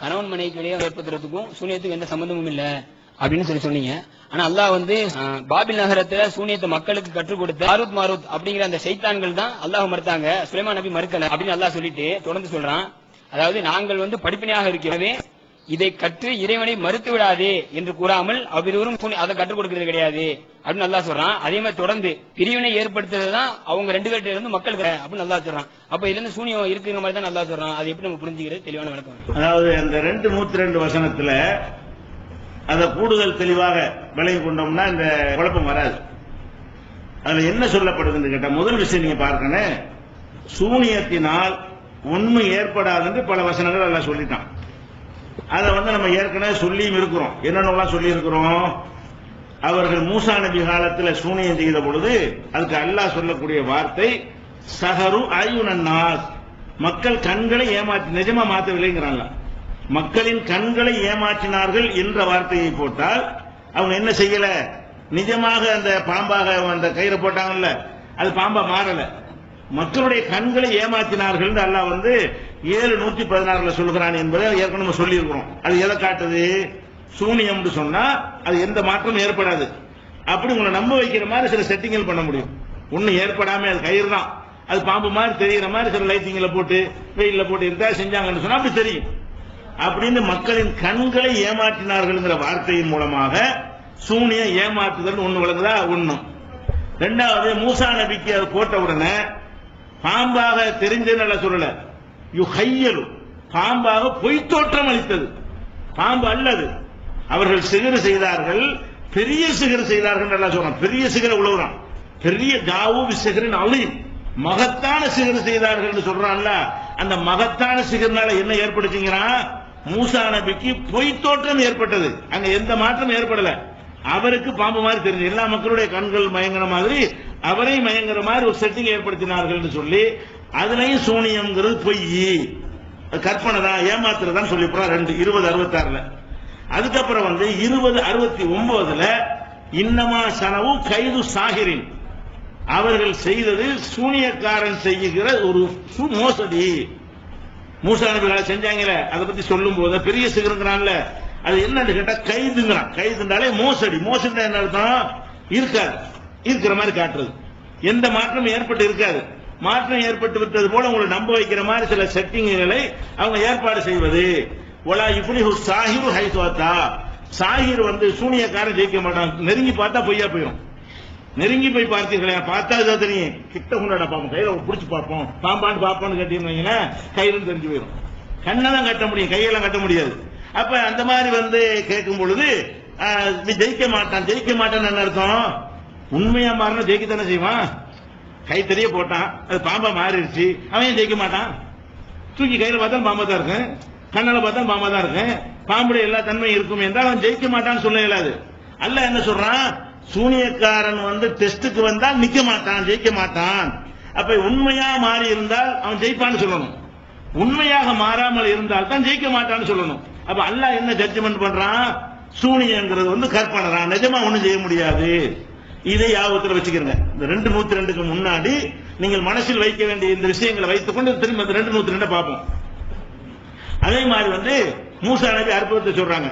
கணவன் மனைவிக்கு இடையே ஏற்படுத்துறதுக்கும் சூனியத்துக்கும் எந்த சம்பந்தமும் இல்ல அப்படின்னு சொல்லி சொன்னீங்க. ஆனா அல்லாஹ் வந்து பாபில் நகரத்துல சூனியத்தை மக்களுக்கு கற்றுக் கொடுத்த மாருத் மாருத் அப்படிங்கிற அந்த சைத்தான்கள் தான் அல்லாஹ் மறுத்தாங்க. சுலைமா நபி மறுக்கல அப்படின்னு அல்லாஹ் சொல்லிட்டு தொடர்ந்து சொல்றான். அதாவது நாங்கள் வந்து படிப்பினையாக இருக்கிறவே இதை கற்று இறைவனை மறுத்து விடாதே என்று கூறாமல் அவ்விருவரும் அதை கற்றுக் கொடுக்கிறது கிடையாது. அப்படின்னு நல்லா சொல்றான். அதே மாதிரி தொடர்ந்து பிரிவினை ஏற்படுத்துறது தான் அவங்க ரெண்டு பேர்ட்ட இருந்து மக்களுக்கு அப்படின்னு நல்லா சொல்றான். அப்ப இதுல இருந்து சூனியம் இருக்கிற மாதிரி தான் நல்லா சொல்றான். அது எப்படி நம்ம புரிஞ்சுக்கிறது? தெளிவான விளக்கம். அதாவது அந்த ரெண்டு நூத்தி ரெண்டு வசனத்துல அதை கூடுதல் தெளிவாக விளங்கி கொண்டோம்னா இந்த குழப்பம் வராது. அதுல என்ன சொல்லப்படுதுன்னு கேட்டா முதல் விஷயம் நீங்க பார்க்கணும். சூனியத்தினால் உண்மை ஏற்படாதுன்னு பல வசனங்கள் எல்லாம் சொல்லிட்டான். அதை வந்து நம்ம ஏற்கனவே சொல்லியும் இருக்கிறோம். என்னென்னலாம் சொல்லி இருக்கிறோம் அவர்கள் மூசா நபி காலத்தில் சூனியம் செய்த பொழுது அதுக்கு அல்லாஹ் சொல்லக்கூடிய வார்த்தை சஹரு அயுனன்னாஸ் மக்கள் கண்களை ஏமாற்றி நிஜமா மாத்தவில்லைங்கிறாங்க. மக்களின் கண்களை ஏமாற்றினார்கள் என்ற வார்த்தையை போட்டால் அவங்க என்ன செய்யல? நிஜமாக அந்த பாம்பாக அந்த கயிறை போட்டாங்கல்ல அது பாம்பா மாறல. மக்களுடைய கண்களை ஏமாற்றினார்கள் அல்லாஹ் வந்து ஏழு நூத்தி பதினாறுல சொல்கிறான் என்பதை ஏற்கனவே நம்ம சொல்லியிருக்கிறோம். அது எதை காட்டுது? சூனியம்னு சொன்னா அது எந்த மாற்றமும் ஏற்படாது. அப்படி உங்களை நம்ப வைக்கிற மாதிரி சில செட்டிங்கள் பண்ண முடியும். ஒண்ணு ஏற்படாம அது கயிறு தான். அது பாம்பு மாதிரி தெரிகிற மாதிரி சில லைட்டிங்ல போட்டு வெயில்ல போட்டு இருந்தா செஞ்சாங்கன்னு சொன்னா அப்படி தெரியும். அப்படின்னு மக்களின் கண்களை ஏமாற்றினார்கள்ங்கிற வார்த்தையின் மூலமாக சூனியம் ஏமாற்றுதல் ஒண்ணு விளங்குதா? ஒண்ணும். ரெண்டாவது மூசா நபிக்கு அது போட்ட உடனே பாம்பாக தெரிஞ்சதுன்னு நல்லா சொல்லல. யு ஹையலு பாம்பாக பொய்த்தோற்றம் அளித்தது. பாம்பு அல்லது அவர்கள் சிகறு செய்தார்கள். பெரிய சிகறு செய்தார்கள் நல்லா சொல்றான். பெரிய சிகர உழவுறான். பெரிய தாவு சிகரின் அழியும் மகத்தான சிகர் செய்தார்கள் சொல்றான்ல. அந்த மகத்தான சிகர்னால என்ன ஏற்படுச்சுங்கிறான் மூசா நபிக்கு பொய் தோற்றம் ஏற்பட்டது. அங்க எந்த மாற்றம் ஏற்படல. அவருக்கு பாம்பு மாதிரி தெரிஞ்சு எல்லா மக்களுடைய கண்கள் மயங்கின மாதிரி அவரை மயங்குற மாதிரி ஒரு செட்டிங் ஏற்படுத்தினார்கள் சொல்லி அதுலயும் சூனியம்ங்கிறது பொய். கற்பனை தான் ஏமாத்துறதான் சொல்லி போறா ரெண்டு இருபது அறுபத்தாறுல. அதுக்கப்புறம் வந்து இருபது அறுபத்தி ஒன்பதுல இன்னமா சனவு கைது சாகிரின். அவர்கள் செய்தது சூனியக்காரன் செய்கிற ஒரு மோசடி. மூசா நபிகளை செஞ்சாங்களே அதை பத்தி சொல்லும் போது பெரிய சிகருங்கிறான்ல அது என்னன்னு கேட்டா கைதுங்கிறான். கைதுனாலே மோசடி. மோசடி என்ன அர்த்தம்? இருக்காது. இருக்கிற மாதிரி காட்டுறது. எந்த மாற்றமும் ஏற்பட்டு இருக்காது. மாற்றம் ஏற்பட்டு விட்டது போல உங்களை நம்ப வைக்கிற மாதிரி சில செட்டிங்குகளை அவங்க ஏற்பாடு செய்வது. ஒலா இப்படி சாஹிரு ஹைசுவாத்தா சாஹிர் வந்து சூனியக்காரன் ஜெயிக்க மாட்டான். நெருங்கி பார்த்தா பொய்யா போயிடும் நெருங்கி போய் பார்த்தீர்களே பார்த்தா இதான் தெரியும். கிட்ட கொண்டாட பார்ப்போம். கையில பிடிச்சி பார்ப்போம். பாம்பான்னு பார்ப்போம்னு கேட்டீங்கன்னா கையில தெரிஞ்சு போயிடும் கண்ணெல்லாம் கட்ட முடியும். கையெல்லாம் கட்ட முடியாது. அப்ப அந்த மாதிரி வந்து கேட்கும் பொழுது நீ ஜெயிக்க மாட்டான். ஜெயிக்க மாட்டான்னு என்ன அர்த்தம்? உண்மையா மாறினா ஜெயிக்க தானே செய்வான்? கை தெரிய போட்டான். அது பாம்பா மாறிடுச்சு. அவன் ஜெயிக்க மாட்டான்? தூக்கி கையில பார்த்தா பாம்பா தான் இருக்கேன். கண்ணால பார்த்தா பாம்பா தான் இருக்கேன். பாம்புடைய எல்லா தன்மையும் இருக்கும் என்றால் அவன் ஜெயிக்க மாட்டான்னு சொல்ல இயலாது. அல்ல என்ன சொல்றான்? சூனியக்காரன் வந்து டெஸ்டுக்கு வந்தால் நிக்க மாட்டான் ஜெயிக்க மாட்டான். அப்ப உண்மையா மாறி இருந்தால் அவன் ஜெயிப்பான்னு சொல்லணும். உண்மையாக மாறாமல் இருந்தால் தான் ஜெயிக்க மாட்டான்னு சொல்லணும். அப்ப அல்லாஹ் என்ன ஜட்ஜ்மெண்ட் பண்றான்? சூனியங்கிறது வந்து கற்பனை தான் நிஜமா ஒண்ணும் செய்ய முடியாது. இதை யாபத்தில் வச்சுக்கிறங்க. இந்த ரெண்டு நூத்தி ரெண்டுக்கு முன்னாடி நீங்கள் மனசில் வைக்க வேண்டிய இந்த விஷயங்களை வைத்துக் கொண்டு திரும்ப இந்த ரெண்டு நூத்தி ரெண்டை பார்ப்போம். அதே மாதிரி வந்து மூசா நபி அற்புதத்தை சொல்றாங்க.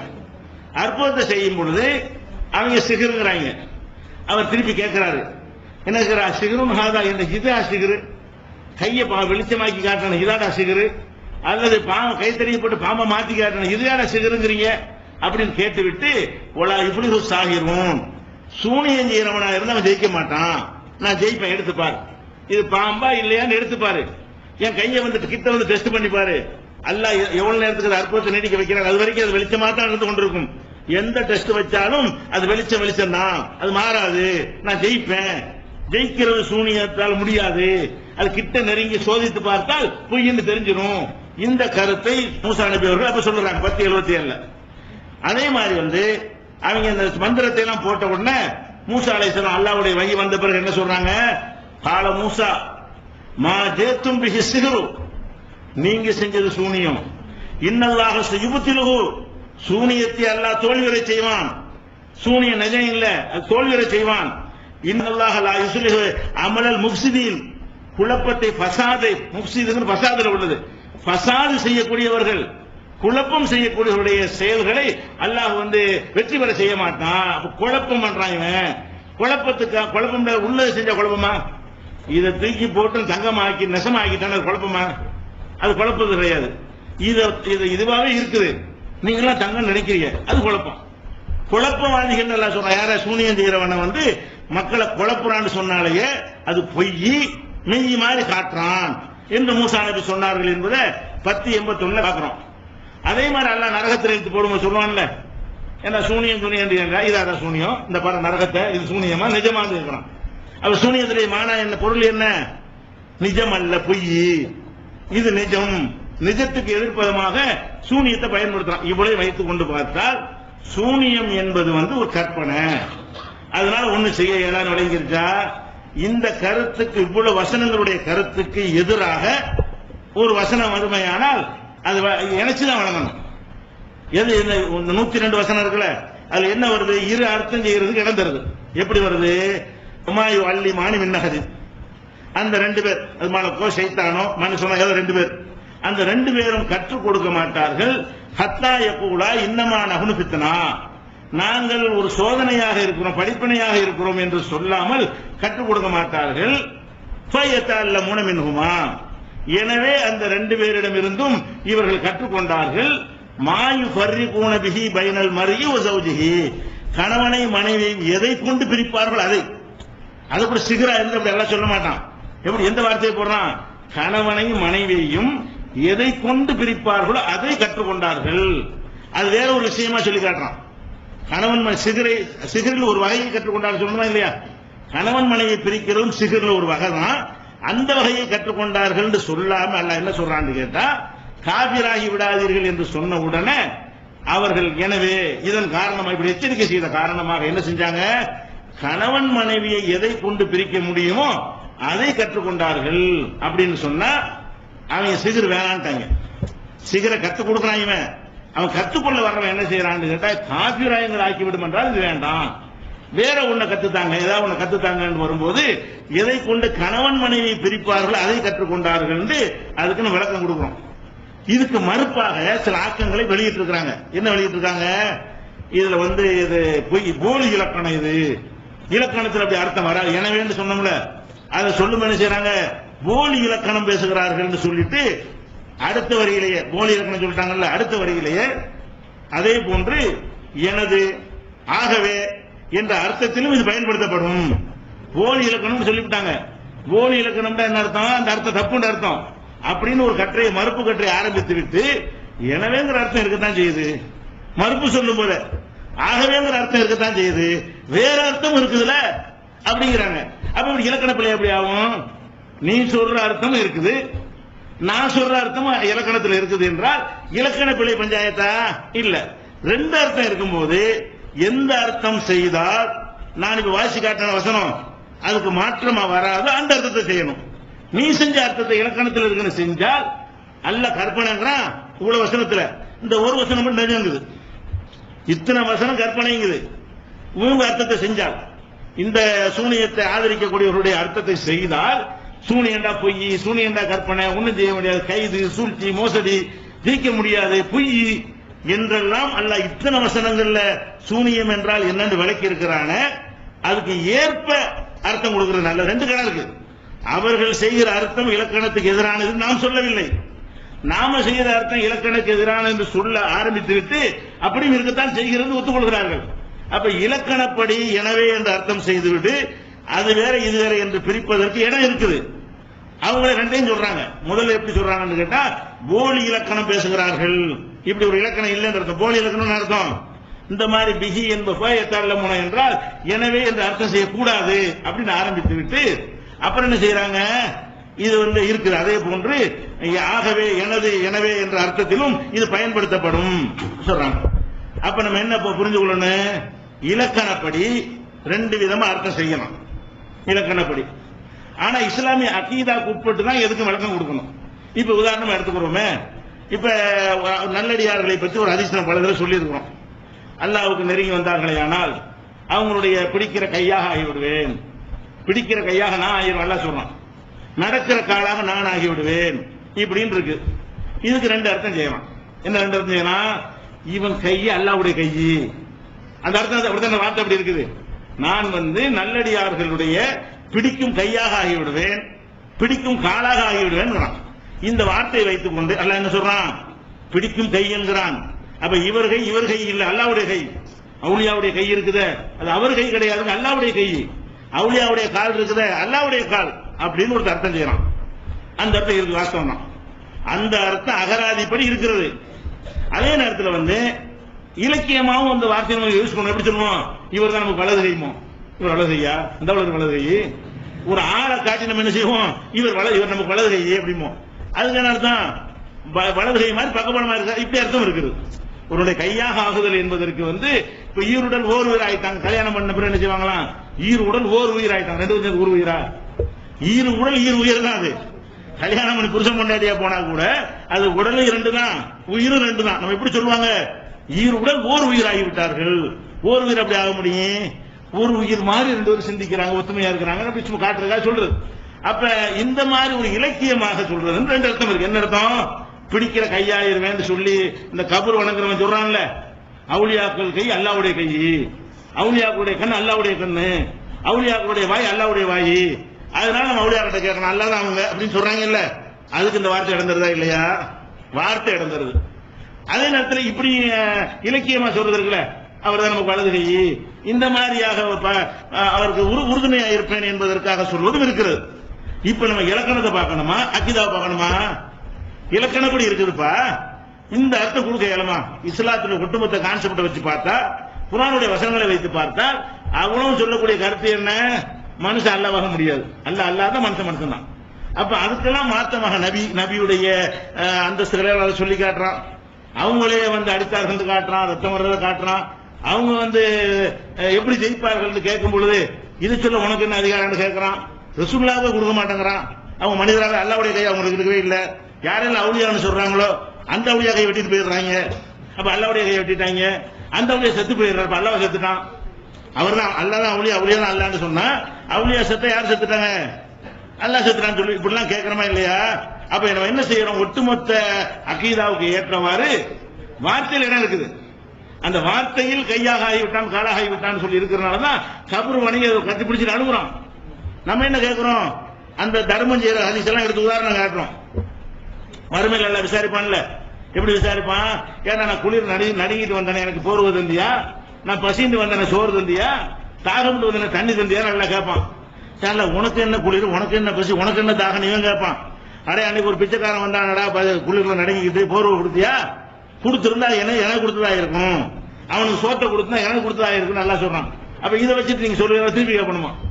அற்புதத்தை செய்யும் பொழுது அவங்க சிகருங்கிறாங்க. அவர் திருப்பி கேட்கிறாரு. என்ன சிகரும் ஹாதா இந்த இதா சிகரு. கையை பா வெளிச்சமாக்கி காட்டணும் இதாடா சிகரு. அல்லது பாம்பை கை தெரிய போட்டு பாம்பை மாத்தி காட்டணும் இதுதாடா சிகருங்கிறீங்க? அப்படின்னு கேட்டுவிட்டு ஒலா இப்படி சாகிரும் சூனியம் செய்யறவனா இருந்தா அவன் ஜெயிக்க மாட்டான். நான் ஜெயிப்பேன் எடுத்து பாரு இது பாம்பா இல்லையான்னு எடுத்து பாரு என் கையை வந்துட்டு கிட்ட வந்து டெஸ்ட் பண்ணி பாரு. அல்லாஹ் எவ்வளவு நேரத்துக்கு அது அற்புதத்தை நீடிக்க வைக்கிறாங்க அது வரைக்கும் அது வெளிச்சமா தான் இருந்து கொண்டிருக்கும். எந்த டெஸ்ட் வச்சாலும் அது வெளிச்சம் வெளிச்சம் தான். அது மாறாது. நான் ஜெயிப்பேன். ஜெயிக்கிறது சூனியத்தால் முடியாது. அது கிட்ட நெருங்கி சோதித்து பார்த்தால் பொய்ன்னு தெரிஞ்சிடும் இந்த கருத்தை மூசா நபி அவர்கள் அப்ப சொல்றாங்க பத்து எழுபத்தி ஏழுல. அதே மாதிரி வந்து அவங்க இந்த மந்திரத்தை எல்லாம் போட்ட உடனே மூசா அலைஹிஸ்ஸலாம் அல்லாவுடைய வகி வந்த பிறகு என்ன சொல்றாங்க? கால மூசா மா ஜேத்தும் பிஹி சிகரு நீங்க செஞ்சது சூனியம். இன்னல்லாக யுபத்திலுகு சூனியத்தை அல்லாஹ் தோல்வியரை செய்வான். சூனியம் நிஜம் இல்ல தோல்வியரை செய்வான். இன்னல்லாக லா யுசுலிஹு அமலல் முஃப்சிதீன். குழப்பத்தை பசாதை முஃப்சிதுங்கிற பசாதில் உள்ளது. பசாது செய்யக்கூடியவர்கள் குழப்பம் செய்யக்கூடியவருடைய செயல்களை அல்லாஹ் வந்து வெற்றி பெற செய்ய மாட்டான். அப்ப குழப்பம் பண்றான் இவன். குழப்பத்துக்கு குழப்பம் உள்ளது செஞ்ச குழப்பமா? இதை தூக்கி போட்டு தங்கமாக்கி நெசமாக்கிட்டான அது குழப்பமா? அது குழப்பது கிடையாது. இது இதுவாகவே இருக்குது. நீங்களாம் தங்கம் நினைக்கிறீங்க. அது குழப்பம். குழப்பவாதிகள் எல்லாம் சொல்றான் யார சூனியம் செய்யறவனை வந்து மக்களை குழப்புறான்னு சொன்னாலேயே அது பொய் மெய் மாதிரி காட்டுறான் என்று மூசா நபி சொன்னார்கள் என்பதை பத்து எண்பத்தொன்னுல பாக்குறோம் அதே மாதிரி எல்லாம் நரகத்தில் எடுத்து போடும்போது சொல்லுவான்ல என்ன சூனியம் சூனியம் இது அதான் சூனியம். இந்த படம் நரகத்தை இது சூனியமா? நிஜமா இருக்கிறான் அவர் சூனியத்துடைய மானா என்ன? பொருள் என்ன? நிஜம் அல்ல பொய். இது நிஜம். நிஜத்துக்கு எதிர்ப்பதமாக சூனியத்தை பயன்படுத்தலாம் இவ்வளவு வைத்துக் கொண்டு பார்த்தால் சூனியம் என்பது வந்து ஒரு கற்பனை. அதனால ஒண்ணு செய்ய ஏதாவது விளங்கிருச்சா? இந்த கருத்துக்கு இவ்வளவு வசனங்களுடைய கருத்துக்கு எதிராக ஒரு வசனம் வறுமையானால் அது வ- இணைச்சுதான் வழங்கணும் எது இந்த இந்த நூத்தி ரெண்டு வசனம் இருக்குல்ல? அதுல என்ன வருது? இரு அர்த்தம் செய்யறதுக்கு இடம் தருது. எப்படி வருது? உமாயு அள்ளி மாணி மின்னகதி அந்த ரெண்டு பேர் அது மலக்கோ சைத்தானோ மனுஷனோ ஏதோ ரெண்டு பேர். அந்த ரெண்டு பேரும் கற்றுக் கொடுக்க மாட்டார்கள். ஹத்தா எப்பூலா இன்னமா நகுனு பித்தனா நாங்கள் ஒரு சோதனையாக இருக்கிறோம் படிப்பனையாக இருக்கிறோம் என்று சொல்லாமல் கற்றுக் கொடுக்க மாட்டார்கள். மூணமின்குமா எனவே அந்த ரெண்டு பேரிடமிருந்தும் இவர்கள் கற்றுக்கொண்டார்கள் மாயு ஃபர்ரி பிஹி பைனல் மருகி ஒசௌஜிகி கணவனை மனைவி எதை கொண்டு பிரிப்பார்கள் அதை? அது கூட சிகரா இருந்து அப்படி எல்லாம் சொல்ல மாட்டான். எப்படி எந்த வார்த்தையை போடுறான்? கணவனையும் மனைவியையும் எதை கொண்டு பிரிப்பார்களோ அதை கற்றுக்கொண்டார்கள். அது வேற ஒரு விஷயமா சொல்லி காட்டுறான். கணவன் மனை- சிகரை சிகரில் ஒரு வகையை கற்றுக்கொண்டார்கள் சொல்லணுமா இல்லையா? கணவன் மனைவி பிரிக்கிறதும் சிகரில் ஒரு வகை தான் அந்த வகையை கற்றுக்கொண்டார்கள் என்று சொல்லாம அல்ல என்ன சொல்றான்னு கேட்டா காபிராகி விடாதீர்கள் என்று சொன்ன உடனே அவர்கள் எனவே இதன் காரணமாக இப்படி எச்சரிக்கை செய்த காரணமாக என்ன செஞ்சாங்க? கணவன் மனைவியை எதை கொண்டு பிரிக்க முடியுமோ அதை கற்றுக்கொண்டார்கள் அப்படின்னு சொன்னா அவங்க சிகர் வேணான்ட்டாங்க. சிகரை கத்துக் கொடுக்குறான் இவன். அவன் கத்துக்கொள்ள வர்றவன் என்ன செய்யறான்னு கேட்டா காபிராயங்கள் ஆக்கிவிடும் என்றால் இது வேண்டாம். வேற ஒண்ண கத்துத்தாங்க ஏதாவது ஒண்ணு கத்துத்தாங்கன்னு வரும்போது எதை கொண்டு கணவன் மனைவி பிரிப்பார்கள் அதை கற்றுக்கொண்டார்கள் என்று அதுக்குன்னு விளக்கம் கொடுக்குறோம். இதுக்கு மறுப்பாக சில ஆக்கங்களை வெளியிட்டு இருக்கிறாங்க என்ன வெளியிட்டு இருக்காங்க இதுல வந்து இது பொய் போலி இலக்கணம் இது. இலக்கணத்தில் அப்படி அர்த்தம் வராது. எனவேன்னு சொன்னோம்ல அதை சொல்லும் என்ன செய்யறாங்க போலி இலக்கணம் பேசுகிறார்கள் சொல்லிட்டு அடுத்த வரியிலேயே போலி இலக்கணம் சொல்லிட்டாங்கல்ல அடுத்த வரியிலேயே அதே போன்று எனது ஆகவே என்ற அர்த்தத்திலும் இது பயன்படுத்தப்படும். போலி இலக்கணம் சொல்லிவிட்டாங்க. போலி இலக்கணம்னா என்ன அர்த்தம்? அந்த அர்த்தம் தப்புன்ற அர்த்தம். அப்படின்னு ஒரு கற்றையை மறுப்பு கற்றை ஆரம்பித்து விட்டு எனவேங்கிற அர்த்தம் இருக்கத்தான் செய்யுது. மறுப்பு சொல்லும் போல ஆகவேங்கிற அர்த்தம் இருக்கத்தான் செய்யுது. வேற அர்த்தம் இருக்குதுல? அப்படிங்கிறாங்க. அப்ப இப்படி இலக்கண பிள்ளை எப்படி ஆகும்? நீ சொல்ற அர்த்தம் இருக்குது. நான் சொல்ற அர்த்தம் இலக்கணத்தில் இருக்குது என்றால் இலக்கண பிள்ளை பஞ்சாயத்தா? இல்ல. ரெண்டு அர்த்தம் இருக்கும்போது எந்த அர்த்தம் செய்தால் நான் இப்ப வாசி காட்டின வசனம் அதுக்கு மாற்றமா வராது அந்த அர்த்தத்தை செய்யணும். நீ செஞ்ச அர்த்தத்தை இலக்கணத்தில் இருக்குன்னு செஞ்சால் அல்ல கற்பனைங்கிறான் இவ்வளவு வசனத்துல. இந்த ஒரு வசனம் மட்டும் நிஜங்குது இத்தனை வசனம் கற்பனைங்குது. இவங்க அர்த்தத்தை செஞ்சால். இந்த சூனியத்தை ஆதரிக்கக்கூடியவருடைய அர்த்தத்தை செய்தால் சூனியண்டா பொய் சூனியண்டா கற்பனை ஒண்ணும் செய்ய முடியாது. கைது சூழ்ச்சி மோசடி ஜெயிக்க முடியாது. பொய் என்றெல்லாம் அல்ல இத்தனை வசனங்கள்ல சூனியம் என்றால் என்னன்னு விளக்கி இருக்கிறான அதுக்கு ஏற்ப அர்த்தம் கொடுக்கிறது நல்ல ரெண்டு கடை இருக்கு. அவர்கள் செய்கிற அர்த்தம் இலக்கணத்துக்கு எதிரானது நாம் சொல்லவில்லை. நாம செய்கிற அர்த்தம் இலக்கணத்துக்கு எதிரான என்று சொல்ல ஆரம்பித்து விட்டு அப்படியும் இருக்கத்தான் செய்கிறது ஒத்துக்கொள்கிறார்கள். அப்ப இலக்கணப்படி எனவே என்று அர்த்தம் செய்துவிட்டு அது வேற இது வேற என்று பிரிப்பதற்கு இடம் இருக்குது. அவங்களே ரெண்டையும் சொல்றாங்க. முதல்ல எப்படி சொல்றாங்கன்னு கேட்டா போலி இலக்கணம் பேசுகிறார்கள். இப்படி ஒரு இலக்கணம் இல்லைன்றது போலி இலக்கணம் அர்த்தம். இந்த மாதிரி பிகி என்ப முனை என்றால் எனவே என்று அர்த்தம் செய்யக்கூடாது அப்படின்னு ஆரம்பித்து விட்டு அப்புறம் என்ன செய்யறாங்க இது வந்து இருக்குது. அதே போன்று ஆகவே எனது எனவே என்ற அர்த்தத்திலும் இது பயன்படுத்தப்படும் சொல்றாங்க. அப்ப நம்ம என்ன புரிஞ்சு கொள்ளணும் இலக்கணப்படி ரெண்டு விதமா அர்த்தம் செய்யணும். இலக்கணப்படி. ஆனா இஸ்லாமிய அகீதாக்கு உட்பட்டு தான் எதுக்கும் விளக்கம் கொடுக்கணும். இப்ப உதாரணமா எடுத்துக்கிறோமே இப்ப நல்லடியார்களை பற்றி ஒரு அதிசயம் பல தடவை சொல்லியிருக்கிறோம். அல்லாவுக்கு நெருங்கி வந்தார்களே ஆனால் அவங்களுடைய பிடிக்கிற கையாக ஆகிவிடுவேன். பிடிக்கிற கையாக நான் ஆகிடுவேன் அல்லா சொல்றான். நடக்கிற காலாக நான் ஆகிவிடுவேன். இப்படின்னு இருக்கு. இதுக்கு ரெண்டு அர்த்தம் செய்யலாம் என்ன ரெண்டு அர்த்தம் செய்யலாம் இவன் கையை அல்லாவுடைய கை. அந்த அர்த்தம் அப்படித்தான் வார்த்தை அப்படி இருக்குது. நான் வந்து நல்லடியார்களுடைய பிடிக்கும் கையாக ஆகிவிடுவேன். பிடிக்கும் காலாக ஆகிவிடுவேன் இந்த வார்த்தையை வைத்துக் கொண்டு அல்ல என்ன சொல்றான்? பிடிக்கும் கை என்கிறான். அப்ப இவர் கை இவர் கை இல்ல அல்லாவுடைய கை. அவுளியாவுடைய கை இருக்குது. அது அவர் கை கிடையாது அல்லாவுடைய கை. அவுளியாவுடைய கால் இருக்குதே அல்லாவுடைய கால் அப்படின்னு ஒரு அர்த்தம் செய்யறான். அந்த அர்த்தம் இருக்கு வாஸ்தவம் தான். அந்த அர்த்தம் அகராதிப்படி இருக்கிறது. அதே நேரத்தில் வந்து இலக்கியமாவும் அந்த வார்த்தையை நம்ம யூஸ் பண்ணணும். எப்படி சொல்லுவோம்? இவர் தான் நமக்கு வலது கைமோ இவர் வலது கையா? அந்த வலது வலது கை. ஒரு ஆளை காட்டி நம்ம என்ன செய்வோம்? இவர் வலது இவர் நமக்கு வலது கை அப்படிமோ அதுக்கு என்ன அர்த்தம் வ- வலது கை மாதிரி பக்கபலமா இருக்கா இப்படி அர்த்தம் இருக்குது. உன்னுடைய கையாக ஆகுதல் என்பதற்கு வந்து இப்ப ஈருடன் ஓர் உயிர் ஆயிட்டாங்க கல்யாணம் பண்ண பிறகு என்ன செய்வாங்களாம்? ஈருடன் ஓர் உயிர் ஆயிட்டாங்க ரெண்டு பேரும் ஒரு உயிரா? ஈரு உடல் ஈர் உயிர் தான் அது. கல்யாணம் பண்ணி புருஷன் கொண்டாடியா போனா கூட அது உடலும் இரண்டு தான் உயிரும் ரெண்டு தான். நம்ம எப்படி சொல்லுவாங்க? ஈர் உடல் ஓர் உயிர் ஆகிவிட்டார்கள் ஓர் உயிர் அப்படி ஆக முடியும். ஒரு உயிர் மாதிரி ரெண்டு பேரும் சிந்திக்கிறாங்க ஒத்துமையா இருக்கிறாங்க. அப்படி சும்மா காட்டுறதா சொல்றது. அப்ப இந்த மாதிரி ஒரு இலக்கியமாக சொல்றது ரெண்டு அர்த்தம் இருக்கு. என்ன அர்த்தம்? பிடிக்கிற கையாயிருவேன் சொல்லி இந்த கபூர் வணங்குறவன் சொல்றான்ல. அவுளியாக்கள் கை அல்லாவுடைய கை. அவுளியாக்களுடைய கண் அல்லாவுடைய கண்ணு. அவுளியாக்களுடைய வாய் அல்லாவுடைய வாய். அதனால நம்ம அவுளியாக்கிட்ட கேட்கணும். அல்லா தான் அவங்க அப்படின்னு சொல்றாங்கல்ல. அதுக்கு இந்த வார்த்தை இடந்துருதா இல்லையா? வார்த்தை இடந்துருது அதே நேரத்தில் இப்படி இலக்கியமா சொல்றது இருக்குல்ல. அவர் தான் நமக்கு வலது கை. இந்த மாதிரியாக அவருக்கு உறுதுணையா இருப்பேன் என்பதற்காக சொல்வதும் இருக்கிறது. இப்ப நம்ம இலக்கணத்தை பார்க்கணுமா? அக்கிதாவை பார்க்கணுமா? இலக்கணப்படி இருக்குதுப்பா. இந்த அர்த்தம் கொடுக்க இயலுமா? இஸ்லாத்துல ஒட்டுமொத்த கான்செப்டை வச்சு பார்த்தா குரானுடைய வசனங்களை வைத்து பார்த்தா அவனும் சொல்லக்கூடிய கருத்து என்ன? மனுஷன் அல்லாவாக முடியாது. அல்ல அல்லாத மனுஷன் மனுஷன் தான் அப்ப அதுக்கெல்லாம் மாத்தமாக நபி நபியுடைய அந்தஸ்துகளை அதை சொல்லி காட்டுறான். அவங்களே வந்து அடித்தார்கள் காட்டுறான் ரத்தம் வர்றதை காட்டுறான். அவங்க வந்து எப்படி ஜெயிப்பார்கள் கேட்கும் பொழுது இது சொல்ல உனக்கு என்ன அதிகாரம்னு கேட்கறான். ரசூல்லாவே கொடுக்க மாட்டேங்கிறான். அவங்க மனிதராக அல்லாவுடைய கை அவங்களுக்கு இருக்கவே இல்லை. யாரெல்லாம் அவுளியான்னு சொல்றாங்களோ அந்த அவுளியா கை வெட்டிட்டு போயிடுறாங்க. அப்ப அல்லாவுடைய கை வெட்டிட்டாங்க. அந்த அவுளியா செத்து போயிடுறாரு. அப்ப அல்லாவை செத்துட்டான். அவர் தான் அல்லா தான் அவுளியா அவுளியா தான் அல்லான்னு சொன்னா அவுளியா செத்த யார் செத்துட்டாங்க? அல்லாஹ் செத்துட்டான்னு சொல்லி இப்படிலாம் கேட்கறோமா இல்லையா? அப்ப நம்ம என்ன செய்யறோம்? ஒட்டுமொத்த அகீதாவுக்கு ஏற்றவாறு வார்த்தையில் என்ன இருக்குது? அந்த வார்த்தையில் கையாக ஆகிவிட்டான் காலாக ஆகிவிட்டான் சொல்லி இருக்கிறனால தான் கபரு வணிக அதை கட்டி பிடிச்சிட்டு நம்ம என்ன கேட்கிறோம் அந்த தர்மம் செய்யற ஹதீஸ் எல்லாம் எடுத்து உதாரணம் காட்டுறோம். வறுமையில் எல்லாம் விசாரிப்பான்ல. எப்படி விசாரிப்பான்? ஏன்னா நான் குளிர் நடி நடுங்கிட்டு வந்தேன் எனக்கு போர்வு தந்தியா? நான் பசிந்து வந்தேன் சோறு தந்தியா? தாகம்னு வந்தேன் தண்ணி தந்தியா? நல்லா கேட்பான். சார்ல உனக்கு என்ன குளிர்? உனக்கு என்ன பசி? உனக்கு என்ன தாகம்? இவன் கேட்பான். அடே அன்னைக்கு ஒரு பிச்சைக்காரன் வந்தானடா ப- குளிர்ல நடுங்கிட்டு போர்வை கொடுத்தியா? கொடுத்திருந்தா என்ன? எனக்கு கொடுத்ததா இருக்கும். அவனுக்கு சோத்தை கொடுத்தா எனக்கு கொடுத்ததா இருக்கும் நல்லா சொல்றான். அப்ப இதை வச்சுட்டு நீங்க சொல்லுவீங்க திருப்பி கேட்கணுமா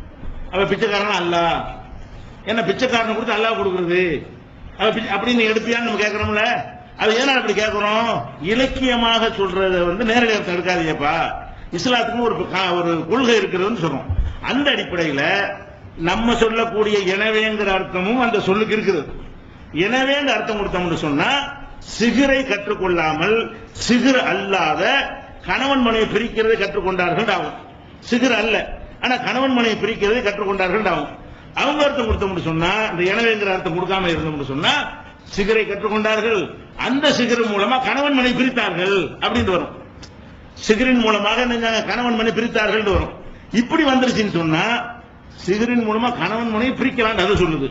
அவன் பிச்சைக்காரன்? அல்ல. என்ன பிச்சைக்காரனை கொடுத்து அல்லாஹ் கொடுக்குறது? அப்படின்னு எடுப்பியான்னு நம்ம கேட்கறோம்ல? அது ஏன்னா அப்படி கேட்கிறோம்? இலக்கியமாக சொல்றத வந்து நேரடியாக தடுக்காதீங்கப்பா. இஸ்லாத்துக்கும் ஒரு கா- ஒரு கொள்கை இருக்கிறதுன்னு சொல்றோம். அந்த அடிப்படையில நம்ம சொல்லக்கூடிய எனவேங்கிற அர்த்தமும் அந்த சொல்லுக்கு இருக்குது. எனவேங்க அர்த்தம் கொடுத்தோம்னு சொன்னா சிகிரை கற்றுக்கொள்ளாமல் சிகிர் அல்லாத கணவன் மனைவி பிரிக்கிறதை கற்றுக்கொண்டார்கள் ஆகும். சிகிர் அல்ல. ஆனா கணவன் மனைவி பிரிக்கிறதை கற்றுக்கொண்டார்கள் ஆகும் அவங்க அர்த்தம் கொடுத்தோம்னு சொன்னா இந்த எனவேங்கிற அர்த்தம் கொடுக்காம இருந்தோம்னு சொன்னா சிகரை கற்றுக்கொண்டார்கள் அந்த சிகர் மூலமா கணவன் மனை பிரித்தார்கள் அப்படின்னு வரும். சிகரின் மூலமாக என்ன கணவன் மனை பிரித்தார்கள் வரும். இப்படி வந்துருச்சுன்னு சொன்னா சிகரின் மூலமா கணவன் மனை பிரிக்கலாம் அது சொல்லுது.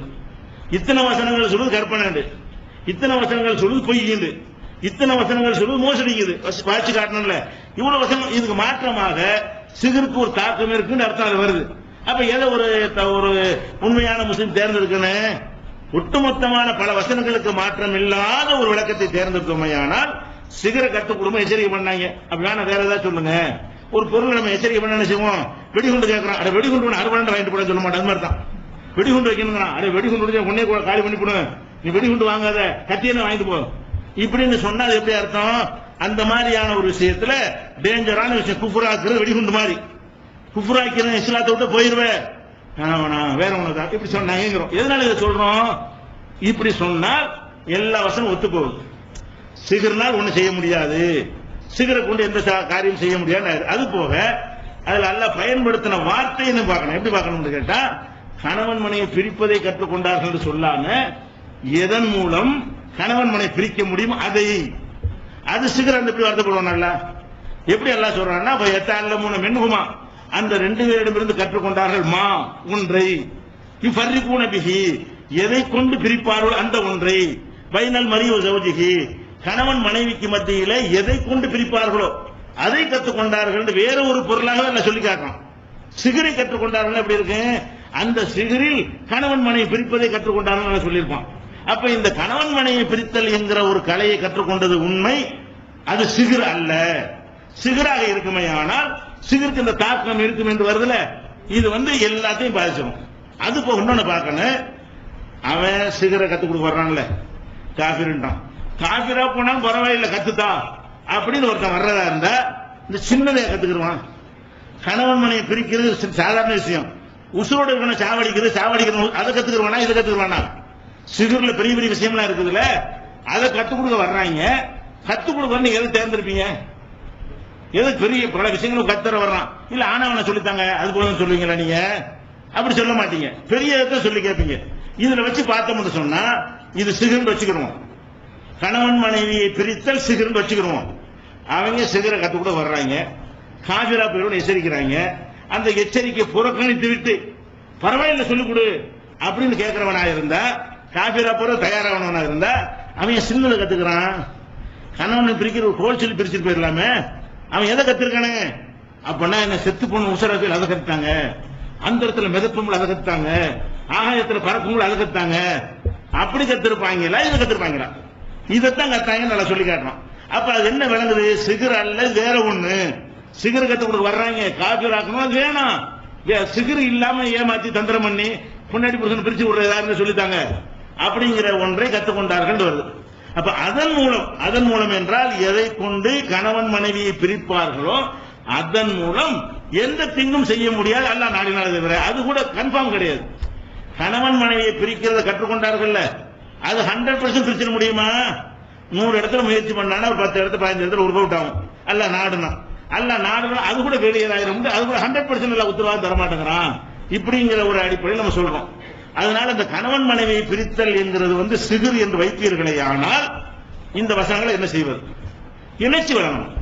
இத்தனை வசனங்கள் சொல்லுது கற்பனை இத்தனை வசனங்கள் சொல்லுது பொய்யுது இத்தனை வசனங்கள் சொல்லுது மோசடிக்குது வாட்சி காட்டணும்ல. இவ்வளவு வசனம் இதுக்கு மாற்றமாக சிகருக்கு ஒரு தாக்கம் இருக்குன்னு அர்த்தம் அது வருது. அப்ப எதை ஒரு த- ஒரு உண்மையான முஸ்லீம் தேர்ந்தெடுக்கணும்? ஒட்டுமொத்தமான பல வசனங்களுக்கு மாற்றம் இல்லாத ஒரு விளக்கத்தை தேர்ந்தெடுத்தோமையானால் சிகர கத்து குடும்பம் எச்சரிக்கை பண்ணாங்க. அப்படி வேணா வேற ஏதாவது சொல்லுங்க. ஒரு பொருள் நம்ம எச்சரிக்கை பண்ண செய்வோம்? வெடிகுண்டு கேட்கறோம் அட வெடிகுண்டு ஒன்று அறுபண்டு வாங்கிட்டு போட சொல்ல மாட்டேன். அது மாதிரி தான். வெடிகுண்டு வைக்கணுங்கிறான் அட வெடிகுண்டு உடனே கூட காலி பண்ணி போடு நீ வெடிகுண்டு வாங்காத. கத்தியெல்லாம் வாங்கிட்டு போ. இப்படின்னு சொன்னா அது எப்படி அர்த்தம்? அந்த மாதிரியான ஒரு விஷயத்துல டேஞ்சரான விஷயம். குஃபுராக்குறது வெடிகுண்டு மாதிரி. குஃபுராக்கிறேன் இஸ்லாத்தை விட்டு போயிருவேன் வேணாம் வேற ஒண்ணுதான் இப்படி சொன்னாங்கிறோம் எதனால இதை சொல்றோம்? இப்படி சொன்னால் எல்லா வசனம் ஒத்து போகுது. சிகர்னால் ஒண்ணு செய்ய முடியாது. சிகரை கொண்டு எந்த காரியம் செய்ய முடியாது அது போக அதுல அல்ல பயன்படுத்தின வார்த்தைன்னு பார்க்கணும்? எப்படி பார்க்கணும்னு கேட்டா கணவன் மனையை பிரிப்பதை கற்றுக்கொண்டார்கள் என்று சொல்லாம எதன் மூலம் கணவன் மனை பிரிக்க முடியும்? அதை அது சிகர் அந்த எப்படி வருத்தப்படுவானல்ல எப்படி எல்லாம் சொல்றான்னா அப்ப எத்தால மூணு மென்ஹுமா. அந்த ரெண்டு பேரிடமிருந்து கற்றுக்கொண்டார்கள் மா ஒன்றை. இஃபர்ரிகூன பிஹி. எதை கொண்டு பிரிப்பார்கள்? அந்த ஒன்றை. பைனல் மரியோ ஜவுஜிகி கணவன் மனைவிக்கு மத்தியில எதை கொண்டு பிரிப்பார்களோ அதை கற்றுக்கொண்டார்கள் வேற ஒரு பொருளாக எல்லாம் சொல்லி காட்டுறான். சிகரை கற்றுக்கொண்டார்கள் எப்படி இருக்கு? அந்த சிகரில் கணவன் மனைவி பிரிப்பதை கற்றுக்கொண்டார்கள் சொல்லியிருப்பான். அப்ப இந்த கணவன் மனைவி பிரித்தல் என்கிற ஒரு கலையை கற்றுக்கொண்டது உண்மை. அது சிகிர் அல்ல. சிகராக இருக்குமே ஆனால் சிகருக்கு இந்த தாக்கம் இருக்கும் என்று வருதுல? இது வந்து எல்லாத்தையும் பாதிச்சிடும் அது இப்போ இன்னொன்னு பார்க்கணும். அவன் சிகரை கத்து கொடுக்க வர்றான்ல. காபிர்ன்றான். காபிரா போனா பரவாயில்ல கத்துத்தா. அப்படின்னு ஒருத்தன் வர்றதா இருந்தா இந்த சின்னதை கத்துக்கிடுவான். கணவன் மனையை பிரிக்கிறது சாதாரண விஷயம். உசுரோடு இருக்கணும் சாவடிக்கிறது சாவடிக்கிறது அதை கத்துக்கிடுவானா இதை கத்துக்கிடுவானா? சிகர்ல பெரிய பெரிய விஷயம்லாம் இருக்குதுல்ல? அதை கத்துக் கொடுக்க வர்றாங்க. கத்துக் கொடுக்க நீங்க எதை தேர்ந்தெடுப்பீங்க? எது பெரிய பல விஷயங்களும் கத்துற வர்றான். இல்ல ஆனவனை சொல்லித்தாங்க அது போதும் சொல்லுவீங்களா நீங்க? அப்படி சொல்ல மாட்டீங்க. பெரிய இதை சொல்லி கேட்பீங்க. இதுல வச்சு பார்த்தோம்னு சொன்னா இது சிகர்னு வச்சுக்கிடுவோம். கணவன் மனைவியை பிரித்தல் சிகர்னு வச்சுக்கிடுவோம். அவங்க சிகரை கத்து கூட வர்றாங்க. காபிரா பேரோட எச்சரிக்கிறாங்க. அந்த எச்சரிக்கை புறக்கணித்து விட்டு பரவாயில்ல சொல்லிக் கொடு அப்படின்னு கேட்கிறவனா இருந்தா காபிரா போற தயாராகணும்னா இருந்தா அவன் சிந்தனை கத்துக்கிறான். கணவனை பிரிக்கிற ஒரு கோல் சொல்லி பிரிச்சுட்டு போயிடலாமே. அவன் எதை கத்திருக்கானே அப்படின்னா என்ன செத்து போன உசரத்தில் அதை கத்துட்டாங்க. அந்த இடத்துல மிதப்பும் அதை கத்துட்டாங்க. ஆகாயத்துல பறக்கும் அதை கத்துட்டாங்க. அப்படி கத்திருப்பாங்களா? இதை கத்திருப்பாங்களா? இதைத்தான் கத்தாங்க நல்லா சொல்லி காட்டுறான் அப்ப அது என்ன விளங்குது? சிகர் அல்ல வேற ஒண்ணு. சிகர் கத்து கொடுக்க வர்றாங்க. காபி ஆக்கணும் அது வேணாம். சிகர் இல்லாம ஏமாத்தி தந்திரம் பண்ணி முன்னாடி புருஷன் பிரிச்சு விடுறதா சொல்லித்தாங்க. அப்படிங்கிற ஒன்றை கற்றுக்கொண்டார்கள் வருது. அப்ப அதன் மூலம் அதன் மூலம் என்றால் எதை கொண்டு கணவன் மனைவியை பிரிப்பார்களோ அதன் மூலம் எந்த திங்கும் செய்ய முடியாது. அல்ல நாடினால் தவிர அது கூட கன்ஃபார்ம் கிடையாது. கணவன் மனைவியை பிரிக்கிறத கற்றுக்கொண்டார்கள்ல. அது ஹண்ட்ரட் பர்சன்ட் பிரிச்சிட முடியுமா? நூறு இடத்துல முயற்சி பண்ணானா ஒரு பத்து இடத்துல பதினஞ்சு இடத்துல ஒரு அவுட் ஆகும். அல்ல நாடுனா. அல்ல நாடுனா அது கூட ஃபெயிலியர் ஆயிரும். அது கூட ஹண்ட்ரட் பர்சன்ட் உத்தரவாதம் தர மாட்டேங்கிறான் இப்படிங்கிற ஒரு அடிப்படையில் நம்ம சொல்றோம். அதனால இந்த கணவன் மனைவியை பிரித்தல் என்கிறது வந்து சிகிர் என்று வைத்தீர்களே ஆனால் இந்த வசனங்களை என்ன செய்வது? இணைச்சி வரணும்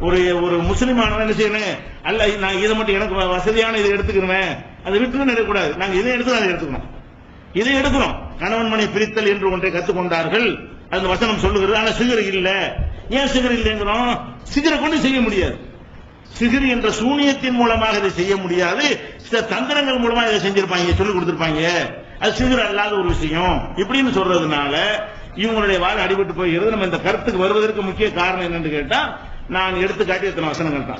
ஒரு ஒரு முஸ்லிமானவன் என்ன செய்யணும் அல்ல நான் இதை மட்டும் எனக்கு வசதியான இதை எடுத்துக்கிறேன். அதை விட்டுன்னு எடுக்கக்கூடாது நாங்க இதை எடுத்து அதை எடுத்துக்கணும். இதை எடுக்கிறோம் கணவன் மனை பிரித்தல் என்று ஒன்றை கற்றுக்கொண்டார்கள். அந்த வசனம் சொல்லுகிறது. ஆனா சிகர் இல்ல. ஏன் சிகர் இல்லைங்கிறோம்? சிகரை கொண்டு செய்ய முடியாது. சிகிர் என்ற சூனியத்தின் மூலமாக இதை செய்ய முடியாது. சில தந்திரங்கள் மூலமா இதை செஞ்சிருப்பாங்க சொல்லி கொடுத்திருப்பாங்க. அது சிகிர் அல்லாத ஒரு விஷயம். இப்படின்னு சொல்றதுனால இவங்களுடைய வாழ் அடிபட்டு போகிறது. நம்ம இந்த கருத்துக்கு வருவதற்கு முக்கிய காரணம் என்னன்னு கேட்டா நான் எடுத்து எத்தனை வசனங்கள் தான்.